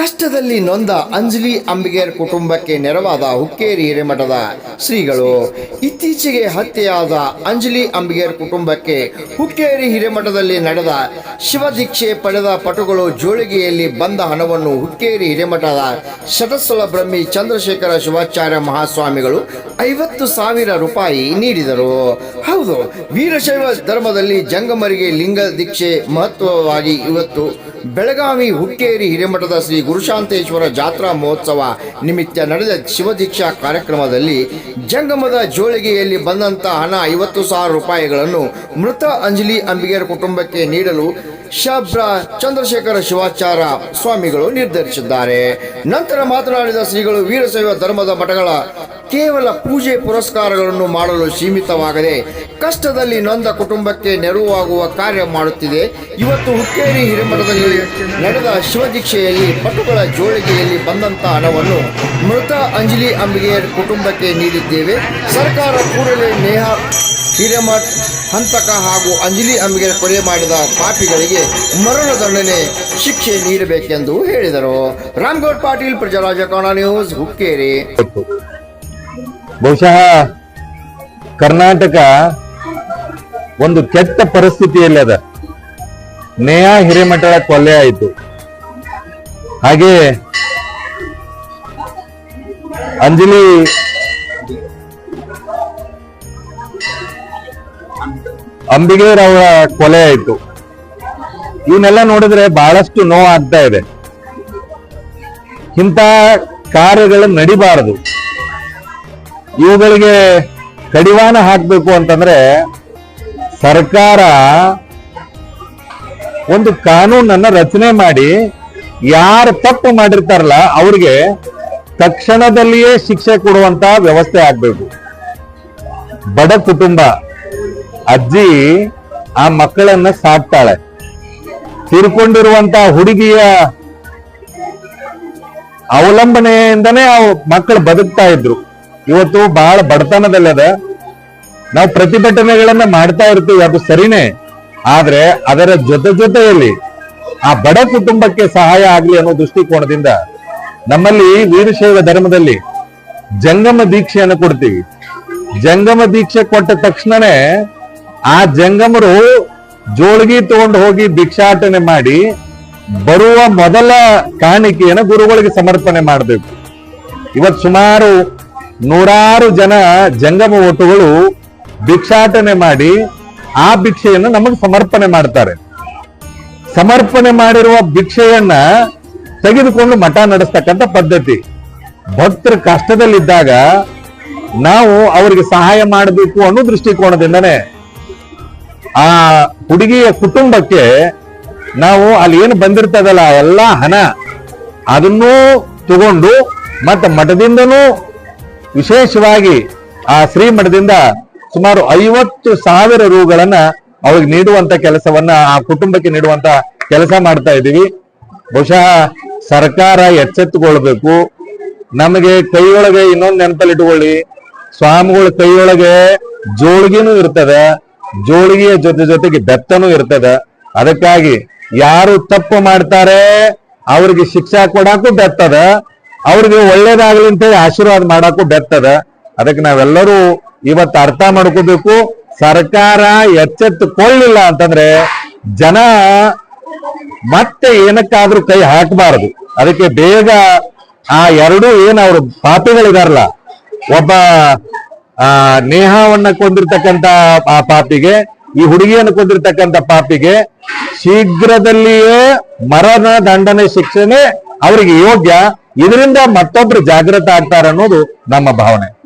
ಕಷ್ಟದಲ್ಲಿ ನೊಂದ ಅಂಜಲಿ ಅಂಬಿಗೇರ್ ಕುಟುಂಬಕ್ಕೆ ನೆರವಾದ ಹುಕ್ಕೇರಿ ಹಿರೇಮಠದ ಶ್ರೀಗಳು. ಇತ್ತೀಚೆಗೆ ಹತ್ಯೆಯಾದ ಅಂಜಲಿ ಅಂಬಿಗೇರ್ ಕುಟುಂಬಕ್ಕೆ ಹುಕ್ಕೇರಿ ಹಿರೇಮಠದಲ್ಲಿ ನಡೆದ ಶಿವದೀಕ್ಷೆ ಪಡೆದ ಪಟುಗಳು ಜೋಳಿಗೆಯಲ್ಲಿ ಬಂದ ಹಣವನ್ನು ಹುಕ್ಕೇರಿ ಹಿರೇಮಠದ ಶತಸ್ಥಲ ಬ್ರಹ್ಮಿ ಚಂದ್ರಶೇಖರ ಶಿವಾಚಾರ್ಯ ಮಹಾಸ್ವಾಮಿಗಳು ಐವತ್ತು ಸಾವಿರ ರೂಪಾಯಿ ನೀಡಿದರು. ಹೌದು, ವೀರಶೈವ ಧರ್ಮದಲ್ಲಿ ಜಂಗಮರಿಗೆ ಲಿಂಗ ದೀಕ್ಷೆ ಮಹತ್ವವಾಗಿ ಇವತ್ತು ಬೆಳಗಾವಿ ಹುಕ್ಕೇರಿ ಹಿರೇಮಠದ ಶ್ರೀ ಗುರುಶಾಂತೇಶ್ವರ ಜಾತ್ರಾ ಮಹೋತ್ಸವ ನಿಮಿತ್ತ ನಡೆದ ಶಿವದೀಕ್ಷಾ ಕಾರ್ಯಕ್ರಮದಲ್ಲಿ ಜಂಗಮದ ಜೋಳಿಗೆಯಲ್ಲಿ ಬಂದಂತ ಹಣ ಐವತ್ತು ಸಾವಿರ ರೂಪಾಯಿಗಳನ್ನು ಮೃತ ಅಂಜಲಿ ಅಂಬಿಗೇರ್ ಕುಟುಂಬಕ್ಕೆ ನೀಡಲು ಶಬ್ರ ಚಂದ್ರಶೇಖರ ಶಿವಾಚಾರ ಸ್ವಾಮಿಗಳು ನಿರ್ಧರಿಸಿದ್ದಾರೆ. ನಂತರ ಮಾತನಾಡಿದ ಶ್ರೀಗಳು ವೀರಶೈವ ಧರ್ಮದ ಮಠಗಳ ಕೇವಲ ಪೂಜೆ ಪುರಸ್ಕಾರಗಳನ್ನು ಮಾಡಲು ಸೀಮಿತವಾಗದೆ ಕಷ್ಟದಲ್ಲಿ ನೊಂದ ಕುಟುಂಬಕ್ಕೆ ನೆರವಾಗುವ ಕಾರ್ಯ ಮಾಡುತ್ತಿದೆ. ಇವತ್ತು ಹುಕ್ಕೇರಿ ಹಿರೇಮಠದಲ್ಲಿ ನಡೆದ ಶಿವದೀಕ್ಷೆಯಲ್ಲಿ ಪಟುಗಳ ಜೋಳಿಗೆಯಲ್ಲಿ ಬಂದಂತ ಹಣವನ್ನು ಮೃತ ಅಂಜಲಿ ಅಂಬಿಗೆಯರ್ ಕುಟುಂಬಕ್ಕೆ ನೀಡಿದ್ದೇವೆ. ಸರ್ಕಾರ ಕೂಡಲೇ ನೇಹ ಹಿರೇಮಠ, ಹಂತಕ ಹಾಗೂ ಅಂಜಲಿ ಅಂಬಿಗೆ ಕೊಲೆ ಮಾಡಿದ ಪಾಪಿಗಳಿಗೆ ಮರಣದಂಡನೆ ಶಿಕ್ಷೆ ನೀಡಬೇಕೆಂದು ಹೇಳಿದರು. ರಾಮ್ಗೌಡ್ ಪಾಟೀಲ್ ಪ್ರಜಾರಾಜ್ಯ ಕನ್ನಡ ನ್ಯೂಸ್, ಹುಕ್ಕೇರಿ. ಬಹುಶಃ ಕರ್ನಾಟಕ ಒಂದು ಕೆಟ್ಟ ಪರಿಸ್ಥಿತಿಯಲ್ಲಿ ಅದ. ನೇಹಾ ಹಿರೇಮಠಳ ಕೊಲೆ ಆಯಿತು. ಹಾಗೆ ಅಂಜಲಿ ಅಂಬಿಗೇರ್ ಅವರ ಕೊಲೆ ಆಯಿತು. ಇವನ್ನೆಲ್ಲ ನೋಡಿದ್ರೆ ಬಹಳಷ್ಟು ನೋವು ಆಗ್ತಾ ಇದೆ. ಇಂತಹ ಕಾರ್ಯಗಳು ನಡಿಬಾರದು. ಇವುಗಳಿಗೆ ಕಡಿವಾಣ ಹಾಕಬೇಕು ಅಂತಂದ್ರೆ ಸರ್ಕಾರ ಒಂದು ಕಾನೂನನ್ನ ರಚನೆ ಮಾಡಿ ಯಾರು ತಪ್ಪು ಮಾಡಿರ್ತಾರಲ್ಲ ಅವ್ರಿಗೆ ತಕ್ಷಣದಲ್ಲಿಯೇ ಶಿಕ್ಷೆ ಕೊಡುವಂತ ವ್ಯವಸ್ಥೆ ಆಗ್ಬೇಕು. ಬಡ ಕುಟುಂಬ, ಅಜ್ಜಿ ಆ ಮಕ್ಕಳನ್ನ ಸಾಕ್ತಾಳೆ. ತೀರ್ಕೊಂಡಿರುವಂತ ಹುಡುಗಿಯ ಅವಲಂಬನೆಯಿಂದನೇ ಆ ಮಕ್ಕಳು ಬದುಕ್ತಾ ಇದ್ರು. ಇವತ್ತು ಬಹಳ ಬಡತನದಲ್ಲದ ನಾವು ಪ್ರತಿಭಟನೆಗಳನ್ನ ಮಾಡ್ತಾ ಇರ್ತೀವಿ, ಅದು ಸರಿನೇ. ಆದ್ರೆ ಅದರ ಜೊತೆ ಜೊತೆಯಲ್ಲಿ ಆ ಬಡ ಕುಟುಂಬಕ್ಕೆ ಸಹಾಯ ಆಗ್ಲಿ ಅನ್ನೋ ದೃಷ್ಟಿಕೋನದಿಂದ ನಮ್ಮಲ್ಲಿ ವೀರಶೈವ ಧರ್ಮದಲ್ಲಿ ಜಂಗಮ ದೀಕ್ಷೆಯನ್ನು ಕೊಡ್ತೀವಿ. ಜಂಗಮ ದೀಕ್ಷೆ ಕೊಟ್ಟ ತಕ್ಷಣನೇ ಆ ಜಂಗಮರು ಜೋಳಿಗೆ ತಗೊಂಡು ಹೋಗಿ ಭಿಕ್ಷಾಟನೆ ಮಾಡಿ ಬರುವ ಮೊದಲ ಕಾಣಿಕೆಯನ್ನು ಗುರುಗಳಿಗೆ ಸಮರ್ಪಣೆ ಮಾಡಬೇಕು. ಇವತ್ತು ಸುಮಾರು ನೂರಾರು ಜನ ಜಂಗಮ ಓಟುಗಳು ಭಿಕ್ಷಾಟನೆ ಮಾಡಿ ಆ ಭಿಕ್ಷೆಯನ್ನು ನಮಗೆ ಸಮರ್ಪಣೆ ಮಾಡ್ತಾರೆ. ಸಮರ್ಪಣೆ ಮಾಡಿರುವ ಭಿಕ್ಷೆಯನ್ನ ತೆಗೆದುಕೊಂಡು ಮಠ ನಡೆಸ್ತಕ್ಕಂಥ ಪದ್ಧತಿ. ಭಕ್ತರ ಕಷ್ಟದಲ್ಲಿದ್ದಾಗ ನಾವು ಅವರಿಗೆ ಸಹಾಯ ಮಾಡಬೇಕು ಅನ್ನೋ ದೃಷ್ಟಿಕೋನದಿಂದನೇ ಆ ಹುಡುಗಿಯ ಕುಟುಂಬಕ್ಕೆ ನಾವು ಅಲ್ಲಿ ಏನು ಬಂದಿರ್ತದಲ್ಲ ಎಲ್ಲ ಹಣ ಅದನ್ನೂ ತಗೊಂಡು ಮತ್ತೆ ಮಠದಿಂದನೂ ವಿಶೇಷವಾಗಿ ಆ ಶ್ರೀಮಠದಿಂದ ಸುಮಾರು ಐವತ್ತು ಸಾವಿರ ರೂಗಳನ್ನ ಅವ್ರಿಗೆ ನೀಡುವಂತ ಕೆಲಸವನ್ನ ಆ ಕುಟುಂಬಕ್ಕೆ ನೀಡುವಂತ ಕೆಲಸ ಮಾಡ್ತಾ ಇದ್ದೀವಿ. ಬಹುಶಃ ಸರ್ಕಾರ ಎಚ್ಚೆತ್ತುಕೊಳ್ಬೇಕು. ನಮಗೆ ಕೈಯೊಳಗೆ ಇನ್ನೊಂದು ನೆನಪಲ್ಲಿ ಇಟ್ಕೊಳ್ಳಿ. ಸ್ವಾಮಿಗಳ ಕೈಯೊಳಗೆ ಜೋಳಿಗೆನೂ ಇರ್ತದೆ, ಜೋಳಿಗೆಯ ಜೊತೆ ಜೊತೆಗೆ ಬೆತ್ತನೂ ಇರ್ತದೆ. ಅದಕ್ಕಾಗಿ ಯಾರು ತಪ್ಪು ಮಾಡ್ತಾರೆ, ಅವ್ರಿಗೆ ಶಿಕ್ಷಾ ಕೊಡಕ್ಕೂ ಬೆತ್ತದ. ಅವ್ರಿಗೆ ಒಳ್ಳೇದಾಗ್ಲಿ ಅಂತೇಳಿ ಆಶೀರ್ವಾದ ಮಾಡಕ್ಕೂ ಬೆತ್ತದ. ಅದಕ್ಕೆ ನಾವೆಲ್ಲರೂ ಇವತ್ತು ಅರ್ಥ ಮಾಡ್ಕೋಬೇಕು. ಸರ್ಕಾರ ಎಚ್ಚೆತ್ತುಕೊಳ್ಳಿಲ್ಲ ಅಂತಂದ್ರೆ ಜನ ಮತ್ತೆ ಏನಕ್ಕಾದ್ರೂ ಕೈ ಹಾಕಬಾರದು. ಅದಕ್ಕೆ ಬೇಗ ಆ ಎರಡು ಏನ್ ಅವರು ಪಾಪಿಗಳಿದಾರಲ್ಲ, ಒಬ್ಬ, ಆ, ನೇಹವನ್ನ ಕೊಂದಿರ್ತಕ್ಕಂತ ಆ ಪಾಪಿಗೆ, ಈ ಹುಡುಗಿಯನ್ನು ಕೊಂದಿರ್ತಕ್ಕಂತ ಪಾಪಿಗೆ ಶೀಘ್ರದಲ್ಲಿಯೇ ಮರಣ ದಂಡನೆ ಶಿಕ್ಷೆನೆ ಅವರಿಗೆ ಯೋಗ್ಯ ಇದರಿಂದ ಮತ್ತೊಬ್ರು ಜಾಗೃತ ಆಗ್ತಾರೆ ಅನ್ನೋದು ನಮ್ಮ ಭಾವನೆ.